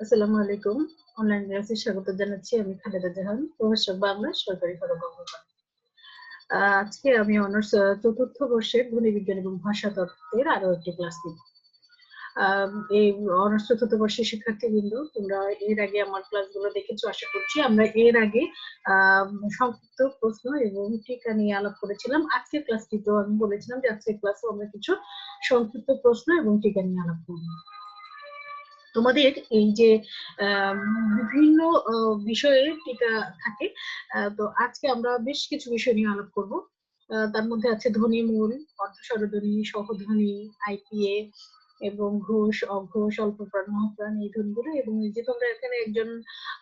আসসালামু আলাইকুম। অনলাইন স্বাগত জানাচ্ছি আমি খালেদা জাহান, প্রভাষক সরকারি আজকে আমি অনার্স চতুর্থ বর্ষের এবং ভাষা আরও একটি ক্লাস এই অনার্স চতুর্থ বর্ষের শিক্ষার্থীবৃন্দ, তোমরা এর আগে আমার ক্লাসগুলো দেখেছ, আশা করছি আমরা এর আগে সংক্ষিপ্ত প্রশ্ন এবং টিকা নিয়ে আলাপ করেছিলাম। আজকের ক্লাসটিতেও আমি বলেছিলাম যে আজকের ক্লাসে আমরা কিছু সংক্ষিপ্ত প্রশ্ন এবং টিকা নিয়ে আলাপ করব। তোমাদের এই যে বিভিন্ন বিষয়ে টিকা থাকে তো আজকে আমরা বেশ কিছু বিষয় নিয়ে আলাপ করব। তার মধ্যে আছে ধ্বনি মূল অর্ধস্বরধ্বনি সহধ্বনি আইপিএ এবং ঘোষ, অঘোষ অল্প প্রাণ মহাপ্রাণ এই ধ্বনিগুলো এবং এই যে তোমরা এখানে একজন,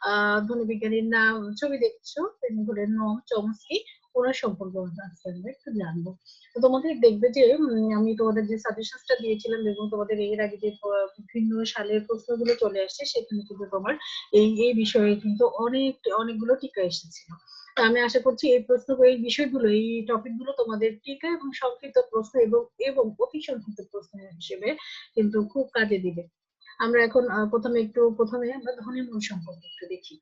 আহ ধ্বনি বিজ্ঞানীর নাম ছবি দেখছ, তিনি হলেন নম চমস্কি। ওনার সম্পর্কে একটু জানব। তো তোমাদের দেখবে যে আমি তোমাদের যে সাজেশনসটা দিয়েছিলাম এবং তোমাদের এর আগে যে বিভিন্ন সালের প্রশ্নগুলো চলে আসছে, সেখানে কিন্তু তোমার এই এই বিষয়ে কিন্তু অনেক, অনেকগুলো টিকা এসেছিল। আমি আশা করছি এই প্রশ্ন, এই বিষয়গুলো, এই টপিকগুলো তোমাদের টিকা এবং সংক্ষিপ্ত প্রশ্ন এবং এবং অতি সংক্ষিপ্ত প্রশ্ন হিসেবে কিন্তু খুব কাজে দিবে। আমরা এখন প্রথমে একটু, প্রথমে আমরা ধ্বনিমূল সম্পর্কে একটু দেখি।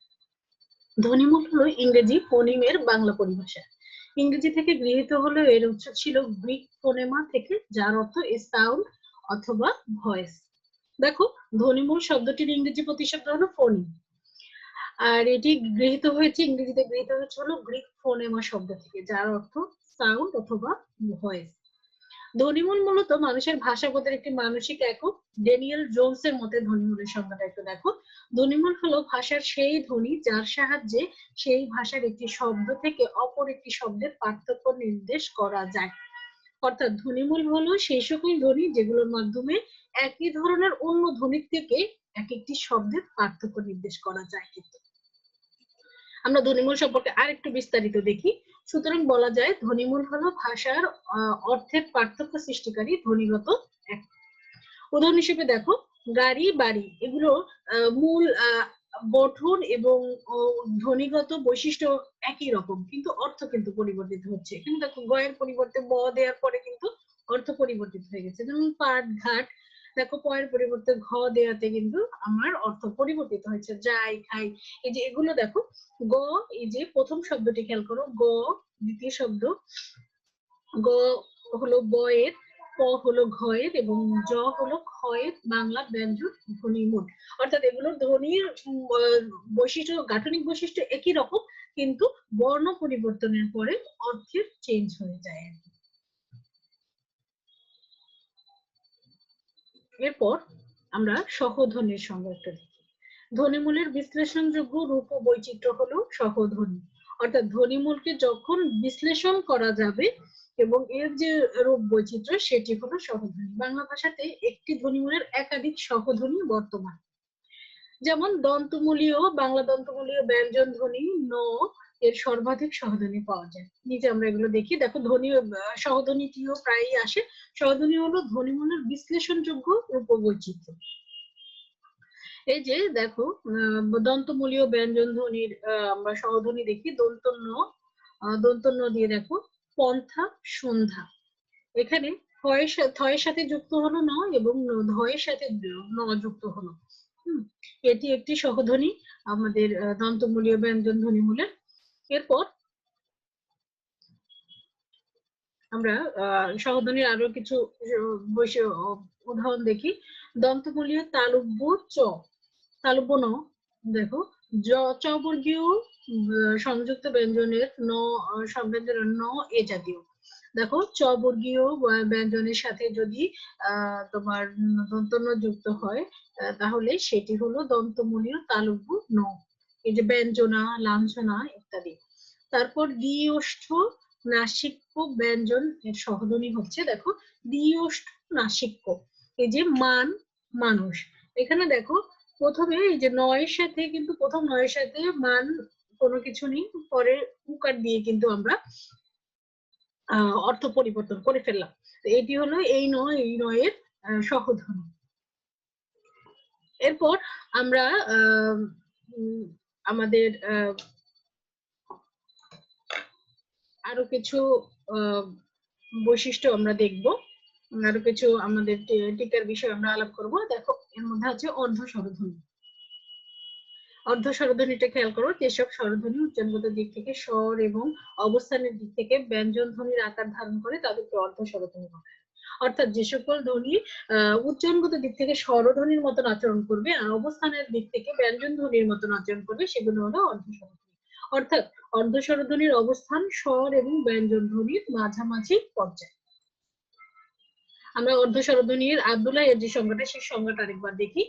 ধ্বনিমূল হলো ইংরেজি ফোনিমের বাংলা পরিভাষা। ইংরেজি থেকে গৃহীত হলেও এর উৎস ছিল গ্রিক ফোনেমা থেকে, যার অর্থ সাউন্ড অথবা ভয়েস। দেখো, ধ্বনিমূল শব্দটির ইংরেজি প্রতিশব্দ হলো ফোনি আর এটি গৃহীত হয়েছে, ইংরেজিতে গৃহীত হয়েছে হলো গ্রিক ফোনেমা শব্দ থেকে, যার অর্থ সাউন্ড অথবা ভয়েস। ধ্বনিমূল মূলত মানুষের ভাষাবোধের একটি মানসিক একক। ডেনিয়েল জোনস এর মতে ধ্বনিমূলের সংজ্ঞাটা একটু দেখো। ধ্বনিমূল হলো ভাষার সেই ধ্বনি যার সাহায্যে সেই ভাষার একটি শব্দ থেকে অপর একটি শব্দের পার্থক্য নির্দেশ করা যায়। অর্থাৎ ধ্বনিমূল হলো সেই সকল ধ্বনি যেগুলোর মাধ্যমে একই ধরনের অন্য ধ্বনির থেকে এক একটি শব্দের পার্থক্য নির্দেশ করা যায়। কিন্তু আমরা ধ্বনিমূল সম্পর্কে আর একটু বিস্তারিত দেখি। সুতরাং বলা যায় ধ্বনিমূল হলো ভাষার অর্থের পার্থক্য সৃষ্টিকারী ধ্বনিগত এক। উদাহরণ হিসেবে দেখো, গাড়ি, বাড়ি, এগুলো মূল গঠন এবং ধ্বনিগত বৈশিষ্ট্য একই রকম, কিন্তু অর্থ কিন্তু পরিবর্তিত হচ্ছে। এখানে দেখো গয়ের পরিবর্তে ব দেওয়ার পরে কিন্তু অর্থ পরিবর্তিত হয়ে গেছে। যেমন পাট, ঘাট দেখো পয়ের পরিবর্তে ঘ দেওয়াতে কিন্তু আমার অর্থ পরিবর্তিত হয়েছে। যাই, খাই। এই যে এগুলো দেখো, গ, এই যে প্রথম শব্দটি খেয়াল করো, গ, দ্বিতীয় শব্দ, গ হলো বয়ের ক হলো ঘয়ের এবং জ হলো ক্ষয়ের, বাংলা ব্যঞ্জন ধ্বনি মোট অর্থাৎ এগুলোর ধ্বনির বৈশিষ্ট্য, গাঠনিক বৈশিষ্ট্য একই রকম, কিন্তু বর্ণ পরিবর্তনের পরে অর্থের চেঞ্জ হয়ে যায় আর কি। এরপর আমরা সহধ্বনির সংজ্ঞাটা দেখি। ধ্বনিমূলের বিশ্লেষণযোগ্য রূপ ও বৈচিত্র্য হলো সহধ্বনি। অর্থাৎ ধ্বনিমূলকে যখন বিশ্লেষণ করা যাবে এবং এর যে রূপ বৈচিত্র্য, সেটি হলো সহধ্বনি। বাংলা ভাষাতে একটি ধ্বনিমূলের একাধিক সহধ্বনি বর্তমান। যেমন দন্তমূলীয়, বাংলা দন্তমূলীয় ব্যঞ্জন ধ্বনি, ন এর সর্বাধিক সহধ্বনি পাওয়া যায়। নিচে আমরা এগুলো দেখি, দেখো ধ্বনি সহধ্বনিটিও প্রায়ই আসে। সহধ্বনি হলো ধ্বনিমূলের বিশ্লেষণযোগ্য বৈচিত্র্য এই যে দেখো দন্তমূলীয় ব্যঞ্জন ধ্বনির আমরা সহধ্বনি দেখি। দন্তন্য দন্তন্য দিয়ে দেখো, পন্থা, সন্ধ্যা। এখানে থয়ের সাথে যুক্ত হলো ন এবং ধয়ের সাথে ন যুক্ত হলো। হম, এটি একটি সহধ্বনি আমাদের দন্তমূলীয় ব্যঞ্জন ধ্বনিমূলের এরপর আমরা সহধ্বনির আরও কিছু উদাহরণ দেখি। দন্তমূলীয় তালব্য চ। তালব্য ন, দেখো। জ, চবর্গীয় সংযুক্ত ব্যঞ্জনের ন সংব্যঞ্জনের ন এ জাতীয়। দেখো, চবর্গীয় ব্যঞ্জনের সাথে যদি তোমার দন্তন্য যুক্ত হয় তাহলে সেটি হলো দন্তমূলীয় তালব্য ন। এই যে ব্যঞ্জনা, লাঞ্ছনা ইত্যাদি। তারপর দ্বিওষ্ঠ নাসিক্য ব্যঞ্জন এর সহধ্বনি হচ্ছে, দেখো দ্বিওষ্ঠ নাসিক্য। এই যে মান, মানুষ। এখানে দেখো, প্রথমে এই যে নয়ের সাথে কিন্তু প্রথম নয়ের সাথে মান কোনো কিছু নেই পরে উকার দিয়ে কিন্তু আমরা আহ অর্থ পরিবর্তন করে ফেললাম। এটি হলো এই নয়, এই নয়ের সহধ্বনি এরপর আমরা আমাদের আরও কিছু বৈশিষ্ট্য আমরা দেখব। আরও কিছু আমাদের টিকার বিষয়ে আমরা আলাপ করব। দেখো, এর মধ্যে আছে অর্ধ স্বরধ্বনি অর্ধ স্বরধ্বনিটা খেয়াল করো যেসব স্বরধ্বনি উচ্চারণগত দিক থেকে স্বর এবং অবস্থানের দিক থেকে ব্যঞ্জন ধ্বনির আকার ধারণ করে, তাদেরকে অর্ধ স্বরধ্বনি বলা অর্থাৎ যে সকল ধ্বনি উচ্চারণগত দিক থেকে স্বরধ্বনির মতন আচরণ করবে আর অবস্থানের দিক থেকে ব্যঞ্জন ধ্বনির মতন আচরণ করবে, সেগুলো হলো অর্ধ স্বরধ্বনি অর্থাৎ অর্ধ স্বরধ্বনির অবস্থান, স্বর এবং ব্যঞ্জন ধ্বনির মাঝামাঝি পর্যায়ে। আমরা অর্ধ স্বরধ্বনির আব্দুল্লাহ এর যে সংজ্ঞাটা, সেই সংজ্ঞাটা আরেকবার দেখি।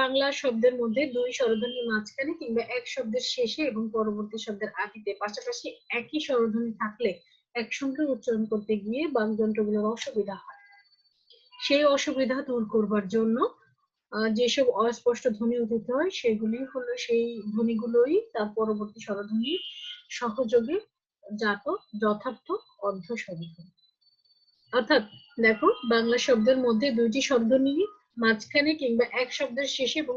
বাংলা শব্দের মধ্যে দুই স্বরধ্বনির মাঝখানে কিংবা এক শব্দের শেষে এবং পরবর্তী শব্দের আদিতে পাশাপাশি একই স্বরধ্বনি থাকলে একসঙ্গে উচ্চারণ করতে গিয়ে বাকযন্ত্রগুলোর অসুবিধা হয়। সেই অসুবিধা দূর করবার জন্য যেসব অস্পষ্ট ধ্বনি উদিত হয়, সেগুলি হলো সেই ধ্বনিগুলোই তার পরবর্তী স্বরধ্বনির সহযোগে জাত যথার্থ অর্ধ স্বরধ্বনি অর্থাৎ দেখো, বাংলা শব্দের মধ্যে দুইটি শব্দ স্বরধ্বনি মাঝখানে কিংবা এক শব্দের শেষে এবং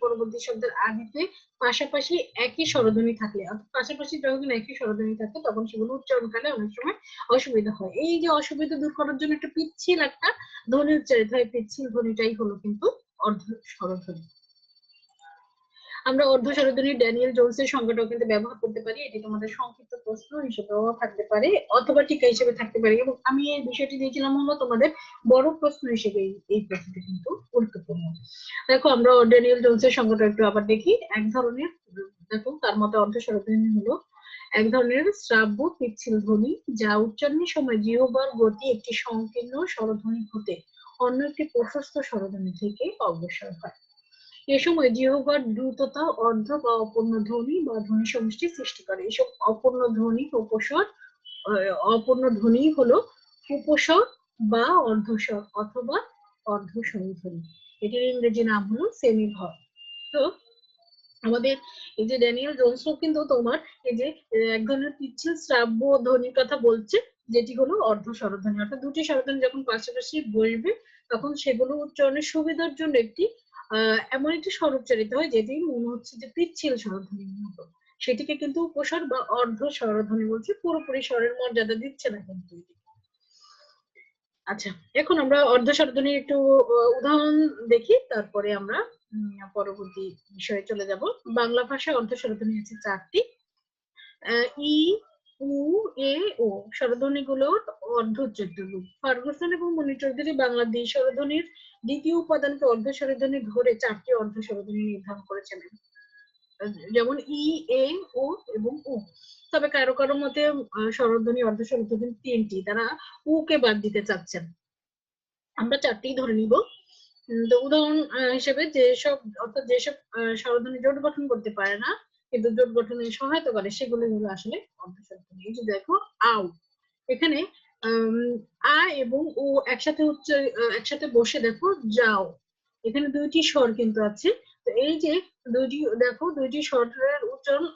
পরবর্তী শব্দের আদিতে পাশাপাশি একই স্বরধ্বনি থাকলে পাশাপাশি যখন একই স্বরধ্বনি থাকে তখন সেগুলো উচ্চারণকালে অনেক সময় অসুবিধা হয়। এই যে অসুবিধা দূর করার জন্য একটা পিচ্ছিল একটা ধ্বনি উচ্চারিত হয়। পিচ্ছিল ধ্বনিটাই হলো কিন্তু অর্ধ স্বরধ্বনি। আমরা অর্ধ স্বরধ্বনি ড্যানিয়েল জোনসের সংজ্ঞাটাও কিন্তু ব্যবহার করতে পারি। এটি তোমাদের সংক্ষিপ্ত প্রশ্ন হিসেবেও থাকতে পারে, অথবা টিকা হিসেবে থাকতে পারে। এবং আমি এই বিষয়টি দিয়েছিলাম হলো তোমাদের বড় প্রশ্ন হিসেবে এই- প্রশ্নটি কিন্তু গুরুত্বপূর্ণ। দেখো, আমরা ড্যানিয়েল জোনসের সংজ্ঞাটা একটু আবার দেখি। এক ধরনের, দেখো, তার মতে অর্ধ স্বরধ্বনি হলো এক ধরনের শ্রাব্য পিচ্ছিল ধ্বনি যা উচ্চারণের সময় জিহ্বার গতি একটি সংকীর্ণ স্বরধ্বনি হতে অন্য একটি প্রশস্ত স্বরধ্বনি থেকে অগ্রসর হয়। এ সময় জিহ্বার দ্রুততা, অর্ধ বা অপূর্ণ ধ্বনি বা ধ্বনি সমষ্টি সৃষ্টি করে। এসব অপূর্ণ ধ্বনি, উপস্বর অপূর্ণ ধ্বনি হলো উপস্বর বা অর্ধস্বর অথবা অর্ধস্বর ধ্বনি এটির ইংরেজি নাম হলো সেমিভর। তো আমাদের এই যে ড্যানিয়েল জোনসও কিন্তু তোমার এই যে এক ধরনের পিচ্ছিল শ্রাব্য ধ্বনির কথা বলছে, যেটি হলো অর্ধ স্বরধ্বনি অর্থাৎ দুটি স্বরধ্বনি যখন পাশাপাশি বসবে তখন সেগুলো উচ্চারণের সুবিধার জন্য একটি এমন একটি স্বর উচ্চারিত হয় যেটি মনে হচ্ছে যে পিচ্ছিল স্বরধ্বনির মতো। সেটিকে কিন্তু উপস্বর বা অর্ধ স্বরধ্বনি বলছে, পুরোপুরি স্বরের মর্যাদা দিচ্ছে না কিন্তু। আচ্ছা এখন আমরা অর্ধ স্বরধ্বনির একটু উদাহরণ দেখি, তারপরে আমরা পরবর্তী বিষয়ে চলে যাব। বাংলা ভাষায় অর্ধ স্বরধ্বনি আছে চারটি। ই উ, এ, ও স্বরধ্বনি গুলোর অর্ধ উচ্চারিত রূপ ফার্গুসন এবং মনি চৌধুরী বাংলা দ্বি স্বরধ্বনির দ্বিতীয় উপাদানকে অর্ধ স্বরধ্বনি ধরে চারটি অর্ধ স্বরধ্বনি নির্ধারণ করেছিলেন। যেমন ই, এ, ও এবং উ। তবে কারও কারও মতে স্বরধ্বনি অর্ধ স্বরধ্বনি তিনটি, তারা উ কে বাদ দিতে চাচ্ছেন। আমরা চারটি ধরে নিব। উদাহরণ হিসেবে যেসব, অর্থাৎ যেসব স্বরধ্বনি জোট গঠন করতে পারে না কিন্তু জোট গঠনে সহায়তা করে, সেগুলো হলো আসলে এই যে দেখো আউ এখানে আ এবং ও একসাথে উচ্চ একসাথে বসে দেখো, যাও। এখানে দুইটি স্বর কিন্তু আছে। তো এই যে দুইটি, দেখো, দুইটি স্বরের উচ্চারণ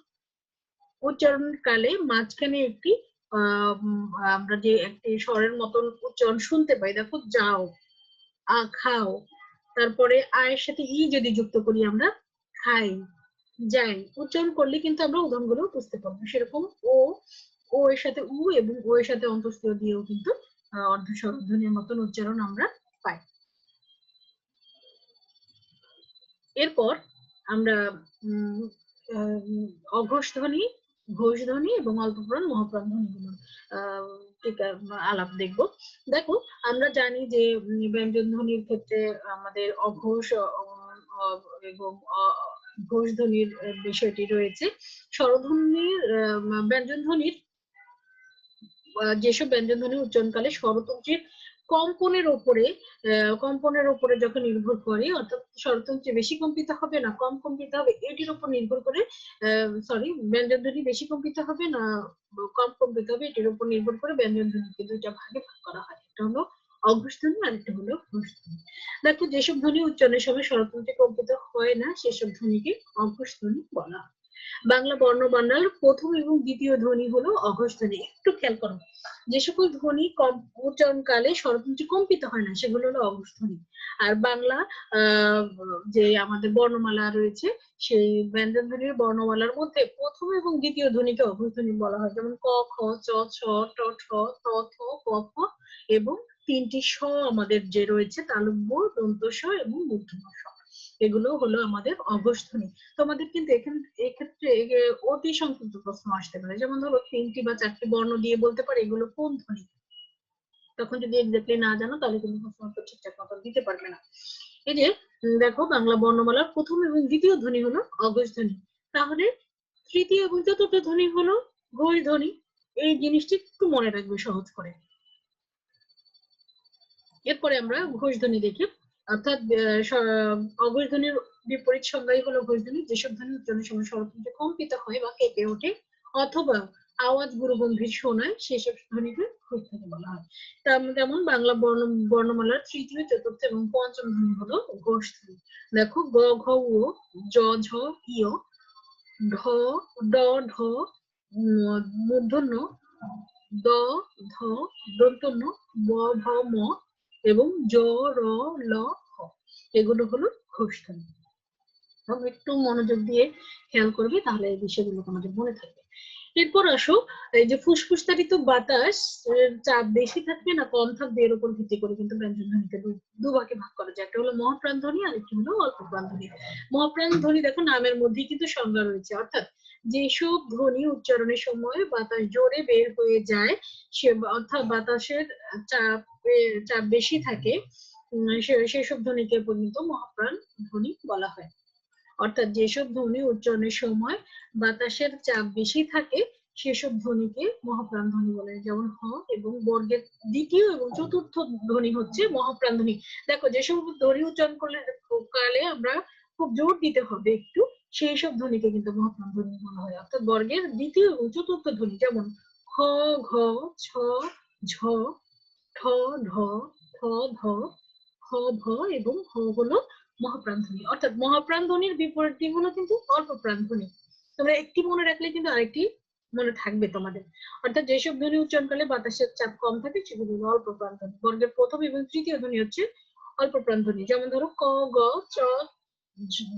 উচ্চারণ কালে মাঝখানে একটি আমরা যে একটি স্বরের মতন উচ্চারণ শুনতে পাই, দেখো, যাও, আ, খাও। তারপরে আয়ের সাথে ই যদি যুক্ত করি আমরা, খাই। যাই উচ্চারণ করলে কিন্তু আমরা উদাহরণগুলো বুঝতে পারব। সেরকম ও ও এর সাথে উ এবং ও এর সাথে অন্তঃস্থীয় দিয়েও কিন্তু আহ, অর্ধ স্বরধ্বনির মতন উচ্চারণ আমরা পাই। এরপর আমরা অঘোষ ধ্বনি ঘোষ ধ্বনি এবং অল্পপ্রাণ মহাপ্রাণ ধ্বনিগুলো আলাপ দেখব। দেখো আমরা জানি যে ব্যঞ্জন ধ্বনির ক্ষেত্রে আমাদের অঘোষ এবং অ- ঘোষ ধ্বনির বিষয়টি রয়েছে। স্বরধ্বনির আহ, ব্যঞ্জন ধ্বনির যেসব ব্যঞ্জন ধ্বনি উচ্চারণকালে স্বরতন্ত্রের কম্পনের ওপরে কম্পনের ওপরে যখন নির্ভর করে অর্থাৎ স্বরতন্ত্রে বেশি কম্পিত হবে না কম কম্পিত হবে এটির উপর নির্ভর করে সরি ব্যঞ্জন ধ্বনি বেশি কম্পিত হবে না কম কম্পিত হবে এটির উপর নির্ভর করে ব্যঞ্জন ধ্বনিকে দুইটা ভাগে ভাগ করা হয়। একটা হলো অঘোষ ধ্বনি আর একটা হলো ঘোষ দেখো, যেসব ধ্বনি উচ্চারণের সময় স্বরতন্ত্রে কম্পিত হয় না, সেসব ধ্বনিকে অঘোষ বলা বাংলা বর্ণমালার প্রথম এবং দ্বিতীয় ধ্বনি হলো অঘোষ একটু খেয়াল করো, যে সকল ধ্বনি কম উচ্চারণকালে স্বরতন্ত্রে কম্পিত হয় না, সেগুলো হলো অঘোষ আর বাংলা যে আমাদের বর্ণমালা রয়েছে, সেই ব্যঞ্জন ধ্বনির বর্ণমালার মধ্যে প্রথম এবং দ্বিতীয় ধ্বনিকে অঘোষধ্বনি বলা হয়। যেমন ক, খ, চ, ছ, ট, ঠ, ত, থ, ক ফ এবং তিনটি স আমাদের যে রয়েছে তালব্য দন্ত স এবং মূর্ধন্য স এগুলো হলো আমাদের অঘোষধ্বনি। তোমাদের কিন্তু এখান, এক্ষেত্রে অতি সংক্ষিপ্ত প্রশ্ন আসতে পারে। যেমন ধরো, তিনটি বা চারটি বর্ণ দিয়ে বলতে পারে, এগুলো কোন ধ্বনি? তখন যদি এক্স্যাক্টলি না জানো, তাহলে কিন্তু প্রশ্ন উত্তর ঠিকঠাক মতো দিতে পারবে না। এই যে দেখো, বাংলা বর্ণমালার প্রথম এবং দ্বিতীয় ধ্বনি হলো অঘোষ ধ্বনি তাহলে তৃতীয় এবং চতুর্থ ধ্বনি হলো ঘোষ ধ্বনি এই জিনিসটি একটু মনে রাখবে সহজ করে। এরপরে আমরা ঘোষ ধ্বনি দেখি। অর্থাৎ আহ, স- অঘোষ ধ্বনির বিপরীত সংজ্ঞাই হলো ঘোষ ধ্বনি। যেসব ধ্বনি উচ্চারণের সময় স্বরতন্ত্রে কম্পিত হয় বা কেঁপে ওঠে অথবা আওয়াজ গুরুগম্ভীর শোনায় সেসব ধ্বনিকে ঘোষ ধ্বনি বলা হয়। তেম- তেমন বাংলা বর্ণ বর্ণমালার তৃতীয় চতুর্থ এবং পঞ্চম ধ্বনি হলো ঘোষ ধ্বনি। দেখো গ ঘ ও জ ঝ ইয় ঢ ড ঢ মূর্ধন্য দ ধ দন্তন্য ব ভ ম এবং জ, র, ল হ এগুলো হলো ঘোষধ্বনি তোমরা একটু মনোযোগ দিয়ে খেয়াল করবে, তাহলে এই বিষয়গুলো তোমাদের মনে থাকবে। এরপর আসো, এই যে ফুসফুস তাড়িত বাতাস চাপ বেশি থাকবে না কম থাকবে, এর উপর ভিত্তি করে কিন্তু ব্যঞ্জন ধ্বনিকে দু- দুভাগে ভাগ করা যায়। একটা হলো মহাপ্রাণ ধ্বনি আর একটি হলো অল্প প্রাণ ধ্বনি মহাপ্রাণ ধ্বনি দেখো নামের মধ্যেই কিন্তু সংজ্ঞা রয়েছে, অর্থাৎ যেসব ধ্বনি উচ্চারণের সময় বাতাস জোরে বের হয়ে যায়, সে অর্থাৎ বাতাসের চাপ চাপ বেশি থাকে সেসব ধ্বনিকে পর্যন্ত মহাপ্রাণ ধ্বনি বলা হয়। অর্থাৎ যেসব ধ্বনি উচ্চারণের সময় বাতাসের চাপ বেশি থাকে, সেসব ধ্বনিকে মহাপ্রাণ ধ্বনি বলে, যেমন হ এবং বর্গের দ্বিতীয় এবং চতুর্থ ধ্বনি হচ্ছে মহাপ্রাণ ধ্বনি। দেখো, যেসব ধ্বনি উচ্চারণ করলে, কালে আমরা খুব জোর দিতে হবে একটু সেই সব ধ্বনিকে কিন্তু মহাপ্রাণ ধ্বনি বলা হয়। অর্থাৎ বর্গের দ্বিতীয় এবং চতুর্থ ধ্বনি যেমন, খ, ঘ, ছ, ঝ, ঠ, ঢ, থ, ধ খ ভ এবং হ হলো মহাপ্রাণ ধ্বনি। অর্থাৎ মহাপ্রাণ ধ্বনির বিপরীতটি হলো কিন্তু অল্প প্রাণ ধ্বনি। তোমরা একটি মনে রাখলে কিন্তু আরেকটি মনে থাকবে তোমাদের। অর্থাৎ যেসব ধ্বনি উচ্চারণ করলে বাতাসের চাপ কম থাকে, সেগুলো হলো অল্প প্রাণ ধ্বনি। বর্গের প্রথম এবং তৃতীয় ধ্বনি হচ্ছে অল্প প্রাণ ধ্বনি। যেমন ধরো, ক, গ, চ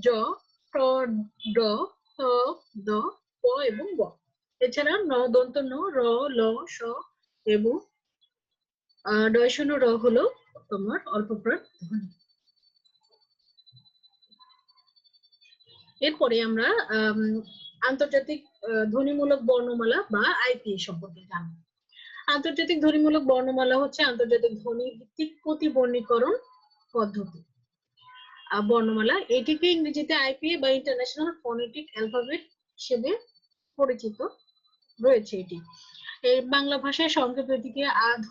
জ ড ত দ প এবং ব। এছাড়া ন দন্ত ন র ল স এবং আহ, ডয়সন র হলো তোমার অল্প ধ্বনি এরপরে আমরা আম, আন্তর্জাতিক ধ্বনিমূলক বর্ণমালা বা আইপিএ সম্পর্কে জানব। আন্তর্জাতিক ধ্বনিমূলক বর্ণমালা হচ্ছে আন্তর্জাতিক ধ্বনি ভিত্তিক প্রতিবর্ণীকরণ পদ্ধতি। বর্ণমালা। এটিকে ইংরেজিতে আইপিএ বা ইন্টারন্যাশনাল ফোনেটিক অ্যালফাবেট হিসেবে পরিচিত রয়েছে এটি। এই বাংলা ভাষায় সংক্ষেপে এটিকে আধ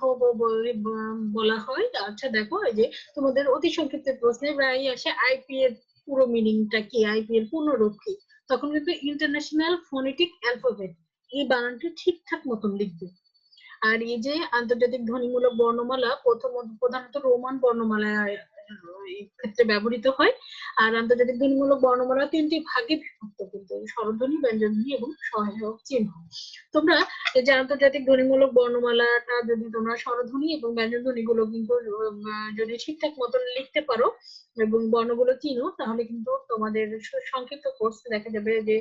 বলা হয়। আচ্ছা দেখো, এই যে তোমাদের অতি সংক্ষিপ্ত প্রশ্নে প্রায়ই আসে আইপি এর পুরো মিনিংটা কি? আইপি এর পূর্ণরূপ কি তখন কিন্তু ইন্টারন্যাশনাল ফোনেটিক অ্যালফাবেট এই বানানটি ঠিকঠাক মতন লিখবে। আর এই যে আন্তর্জাতিক ধ্বনিমূলক বর্ণমালা প্রথমত প্রধানত রোমান বর্ণমালায় ব্যবহৃত হয়। আর আন্তর্জাতিক ধ্বনিমূলক বর্ণমালা তিনটি ভাগে বিভক্ত কিন্তু স্বরধ্বনি ব্যঞ্জনধ্বনি এবং সহায়ক চিহ্ন। তোমরা যে আন্তর্জাতিক ধ্বনিমূলক বর্ণমালাটা যদি তোমরা স্বরধ্বনি এবং ব্যঞ্জনধ্বনি গুলো কিন্তু যদি ঠিকঠাক মতন লিখতে পারো এবং বর্ণগুলো চিনো, তাহলে কিন্তু তোমাদের সংক্ষিপ্ত কোর্স দেখা যাবে যে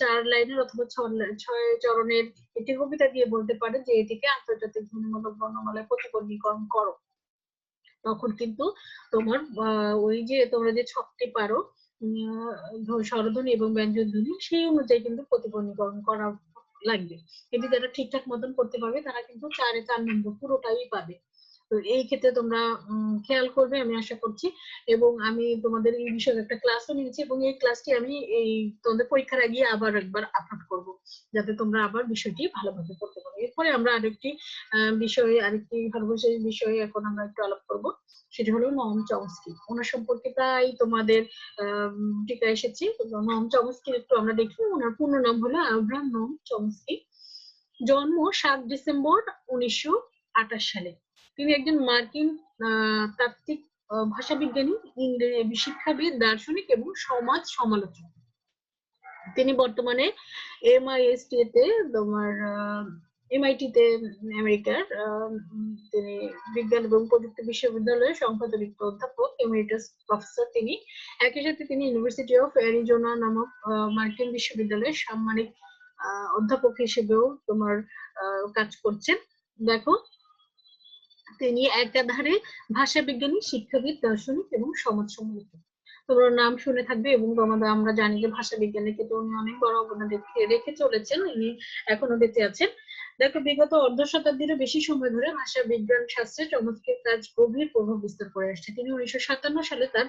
চার লাইনের অথবা ছয় চরণের একটি কবিতা দিয়ে বলতে পারে যে এটিকে আন্তর্জাতিক ধ্বনিমূলক বর্ণমালায় প্রতিবন্ধীকরণ করো। তখন কিন্তু তোমার ওই যে তোমরা যে ছকটি পারো স্বরধ্বনি এবং ব্যঞ্জন ধ্বনি সেই অনুযায়ী কিন্তু প্রতিবন্ধীকরণ করা লাগবে। এটি যারা ঠিকঠাক মতন করতে পারবে, তারা কিন্তু চারে চার নম্বর পুরোটাই পাবে। তো এই ক্ষেত্রে তোমরা খেয়াল করবে, আমি আশা করছি। এবং আমি তোমাদের এই বিষয়ে একটা ক্লাসও নিয়েছি এবং এই ক্লাসটি আমি এই তোমাদের পরীক্ষার আগে আবার একবার আপলোড করব, যাতে তোমরা আবার বিষয়টি ভালোভাবে করতে পারো। এরপরে আমরা আরেকটি বিষয়ে, আরেকটি সর্বশেষ বিষয়ে এখন আমরা একটু আলাপ করব। সেটা হলো নম চমস্কি। ওনার সম্পর্কে প্রায় তোমাদের টিকা এসেছে। নম চমস্কি একটু আমরা দেখি। ওনার পূর্ণ নাম হলো আব্রাহাম নম চমস্কি। জন্ম সাত ডিসেম্বর উনিশশো আঠাশ সালে। তিনি একজন মার্কিন তাত্ত্বিক ভাষাবিজ্ঞানী ইংরেজি শিক্ষাবিদ দার্শনিক এবং সমাজ সমালোচক। তিনি বর্তমানে এমআইএসটি তে তোমার এমআইটি তে আমেরিকার তিনি বিজ্ঞান এবং প্রযুক্তি বিশ্ববিদ্যালয়ের সংখ্যাতরিক্ত অধ্যাপক এমিরিটাস প্রফেসর তিনি। একই সাথে তিনি ইউনিভার্সিটি অফ অ্যারিজোনা নামক মার্কিন বিশ্ববিদ্যালয়ের সাম্মানিক অধ্যাপক হিসেবেও তোমার কাজ করছেন। দেখো তিনি একাধারে ভাষাবিজ্ঞানী শিক্ষাবিদ, দার্শনিক এবং সমাজ সমালোচক তোমরা নাম শুনে থাকবে এবং তোমাদের, আমরা জানি যে ভাষা বিজ্ঞানের ক্ষেত্রে উনি অনেক বড় অবদান রেখে চলেছেন, উনি এখনও বেঁচে আছেন। দেখো, বিগত অর্ধ শতাব্দীরও বেশি সময় ধরে ভাষা বিজ্ঞান শাস্ত্রে চমৎকার কাজ, গভীর প্রভাব বিস্তার করে আসছে। তিনি উনিশশো সাতান্ন সালে তার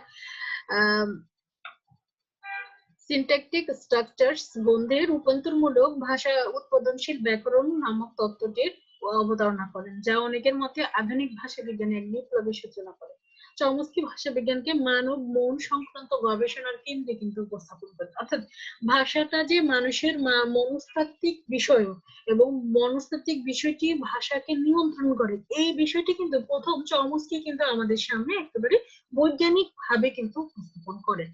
সিনট্যাকটিক স্ট্রাকচারস গন্ধে রূপান্তরমূলক ভাষা উৎপাদনশীল ব্যাকরণ নামক তত্ত্বটির অবতারণা করেন, যা অনেকের মতে আধুনিক ভাষা বিজ্ঞানে এক বিপ্লবের সূচনা করে। চমস্কি ভাষা বিজ্ঞানকে মানব মন সংক্রান্ত গবেষণার কেন্দ্রে কিন্তু উপস্থাপন করে অর্থাৎ ভাষাটা যে মানুষের মনস্তাত্ত্বিক বিষয় এবং মনস্তাত্ত্বিক বিষয়টি ভাষাকে নিয়ন্ত্রণ করে, এই বিষয়টি কিন্তু প্রথম চমস্কি কিন্তু আমাদের সামনে একেবারে বৈজ্ঞানিক ভাবে কিন্তু উপস্থাপন করেন।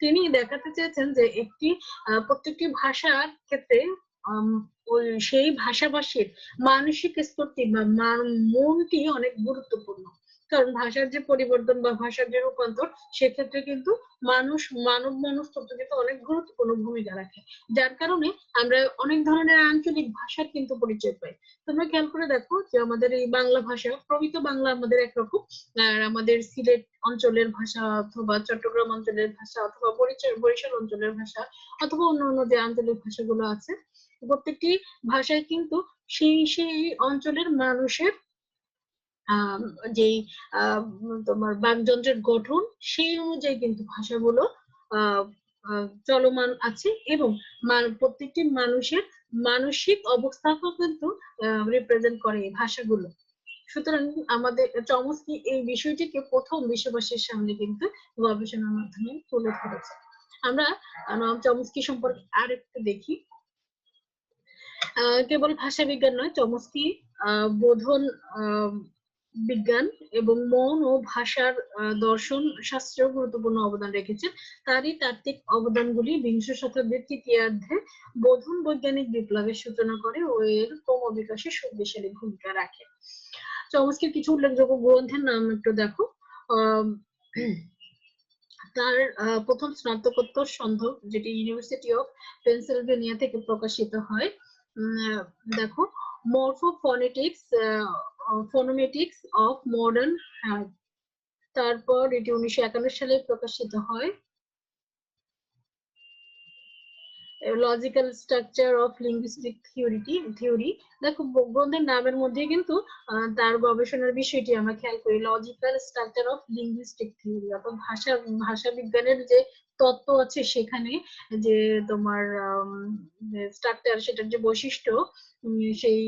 তিনি দেখাতে চেয়েছেন যে একটি প্রত্যেকটি ভাষার ক্ষেত্রে সেই ভাষাভাষীর মানসিক স্তরটি বা মনটি অনেক গুরুত্বপূর্ণ। কারণ ভাষার যে পরিবর্তন বা ভাষার যে রূপান্তর, সেক্ষেত্রে কিন্তু মানুষ, মানব মনস্তত্ব কিন্তু অনেক গুরুত্বপূর্ণ ভূমিকা রাখে। যার কারণে আমরা অনেক ধরনের আঞ্চলিক ভাষার কিন্তু পরিচয় পাই। তোমরা খেয়াল করে দেখো যে আমাদের এই বাংলা ভাষা, প্রমিত বাংলা আমাদের একরকম। আর আমাদের সিলেট অঞ্চলের ভাষা অথবা চট্টগ্রাম অঞ্চলের ভাষা অথবা বরিশাল অঞ্চলের ভাষা অথবা অন্য অন্য যে আঞ্চলিক ভাষাগুলো আছে প্রত্যেকটি ভাষায় কিন্তু সেই সেই অঞ্চলের মানুষের যেই তোমার বাকযন্ত্রের গঠন, সেই অনুযায়ী কিন্তু ভাষাগুলো চলমান আছে এবং প্রত্যেকটি মানুষের মানসিক অবস্থাকেও কিন্তু রিপ্রেজেন্ট করে এই ভাষাগুলো। সুতরাং আমাদের চমস্কি এই বিষয়টিকে প্রথম বিশ্ববাসীর সামনে কিন্তু গবেষণার মাধ্যমে তুলে ধরেছে। আমরা চমস্কি সম্পর্কে আর একটু দেখি। কেবল ভাষা বিজ্ঞান নয় চমস্কি বোধন বিজ্ঞান এবং মন ও ভাষার দর্শন শাস্ত্রেও গুরুত্বপূর্ণ অবদান রেখেছেন। তারই তাত্ত্বিক অবদানগুলি বিংশ শতাব্দীর তৃতীয়ার্ধে বোধন বৈজ্ঞানিক বিপ্লবের সূচনা করে ও এর ক্রম বিকাশে শক্তিশালী ভূমিকা রাখে। চমস্কির কিছু উল্লেখযোগ্য গ্রন্থের নাম একটু দেখো। তার প্রথম স্নাতকোত্তর সন্ধক যেটি ইউনিভার্সিটি অফ পেনসিলভেনিয়া থেকে প্রকাশিত হয় দেখো morphophonetics phonometics of modern had তারপর এটি উনিশশো একান্ন সালে প্রকাশিত হয়। Logical structure of linguistic থিওরিটি theory দেখো গ্রন্থের নামের মধ্যে কিন্তু তার গবেষণার বিষয়টি আমরা খেয়াল করি। Logical structure of linguistic theory অর্থাৎ ভাষা ভাষা বিজ্ঞানের যে তত্ত্ব আছে সেখানে যে তোমার স্ট্রাকচার সেটার যে বৈশিষ্ট্য সেই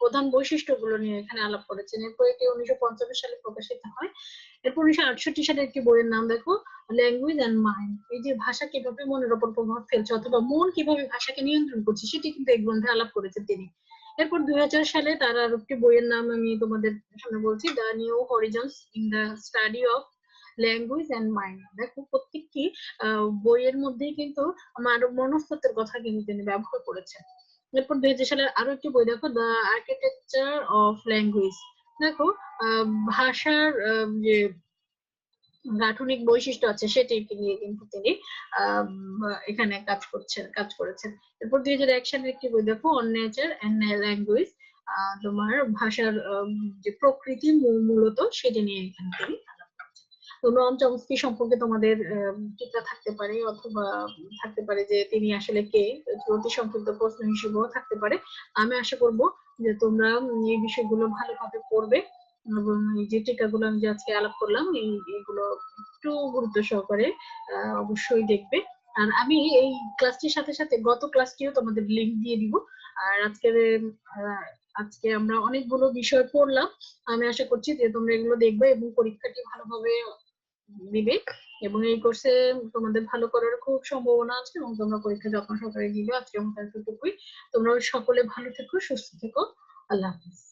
প্রধান বৈশিষ্ট্যগুলো নিয়ে এখানে আলাপ করেছেন। এরপর এটি উনিশশো পঞ্চান্ন সালে প্রকাশিত হয়। এরপর উনিশশো আটষট্টি সালে একটি বইয়ের নাম দেখো ল্যাঙ্গুয়েজ অ্যান্ড মাইন্ড এই যে ভাষা কীভাবে মনের ওপর প্রভাব ফেলছে অথবা মন কীভাবে ভাষাকে নিয়ন্ত্রণ করছে, সেটি কিন্তু এই গ্রন্থে আলাপ করেছেন তিনি। এরপর দুই হাজার সালে তার আর একটি বইয়ের নাম আমি তোমাদের সামনে বলছি the new horizons in the study of language and mind দেখো প্রত্যেকটি বইয়ের মধ্যেই কিন্তু মানব মনস্তত্বের কথা কিন্তু তিনি ব্যবহার করেছেন। এরপর দুই হাজার সালের আরও একটি বই, দেখো দ্য আর্কিটেকচার অফ ল্যাঙ্গুয়েজ দেখো ভাষার যে গাঠনিক বৈশিষ্ট্য আছে সেটিকে নিয়ে কিন্তু তিনি এখানে কাজ করছেন, কাজ করেছেন। এরপর দুই হাজার এক সালের একটি বই, দেখো অন নেচার অ্যান্ড ল্যাঙ্গুয়েজ তোমার ভাষার যে প্রকৃতি মূলত সেটি নিয়ে এখানে তিনি নন চমস্কি সম্পর্কে তোমাদের টিকা থাকতে পারে অথবা থাকতে পারে যে তিনি আসলে কে? অতি সংক্ষিপ্ত প্রশ্ন হিসেবেও থাকতে পারে। আমি আশা করব যে তোমরা এই বিষয়গুলো ভালোভাবে পড়বে এবং যে টিকাগুলো আমি আজকে আলাপ করলাম, এই, এগুলো একটু গুরুত্ব সহকারে অবশ্যই দেখবে। আর আমি এই ক্লাসটির সাথে সাথে গত ক্লাসটিও তোমাদের লিঙ্ক দিয়ে দিব। আর আজকের আজকে আমরা অনেকগুলো বিষয় পড়লাম। আমি আশা করছি যে তোমরা এগুলো দেখবে এবং পরীক্ষাটি ভালোভাবে দিবে এবং এই কোর্সে তোমাদের ভালো করার খুব সম্ভাবনা আছে, এবং তোমরা পরীক্ষা যখন সকালে দিবে, আজকে আমার এতটুকুই। তোমরা সকলে ভালো থেকো, সুস্থ থেকো। আল্লাহ হাফিজ।